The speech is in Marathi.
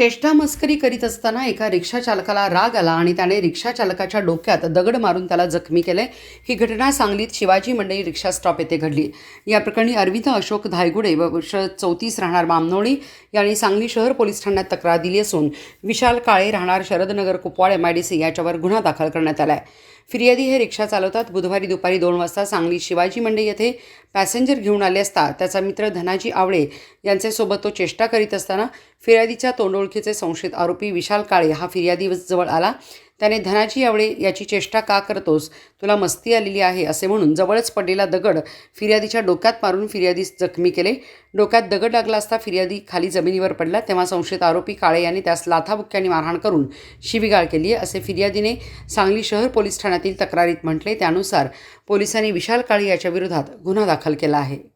चेष्टा मस्करी करीत असताना एका रिक्षाचालकाला राग आला आणि त्याने रिक्षाचालकाच्या डोक्यात दगड मारून त्याला जखमी केले. ही घटना सांगलीत शिवाजी मंडई रिक्षा स्टॉप येथे घडली. या प्रकरणी अरविंद अशोक धायगुडे व वर्ष चौतीस राहणार बामनोळी यांनी सांगली शहर पोलीस ठाण्यात तक्रार दिली असून विशाल काळे राहणार Sharadnagar Kupwad M I D C याच्यावर गुन्हा दाखल करण्यात आला आहे फिर्यादी हे रिक्षा चालवतात बुधवारी दुपारी दोन वाजता सांगली शिवाजी मंडई येथे पॅसेंजर घेऊन आले असता त्याचा मित्र धनाजी आवळे यांच्यासोबत तो चेष्टा करीत असताना फिर्यादीच्या तोंडोळ ओळखीचे संशयित आरोपी विशाल काळे हा फिर्यादी जवळ आला. त्याने धनाजी आवळे याची चेष्टा का करतोस? तुला मस्ती आलेली आहे असे म्हणून जवळच पडलेला दगड फिर्यादीच्या डोक्यात मारून फिर्यादीस जखमी केले. डोक्यात दगड लागला असता फिर्यादी खाली जमिनीवर पडला. तेव्हा संशयित आरोपी काळे यांनी त्यास लाथाबुक्क्यांनी मारहाण करून शिवीगाळ केली आहे असे फिर्यादीने सांगली शहर पोलीस ठाण्यातील तक्रारीत म्हटले. त्यानुसार पोलिसांनी विशाल काळे याच्या विरोधात गुन्हा दाखल केला आहे.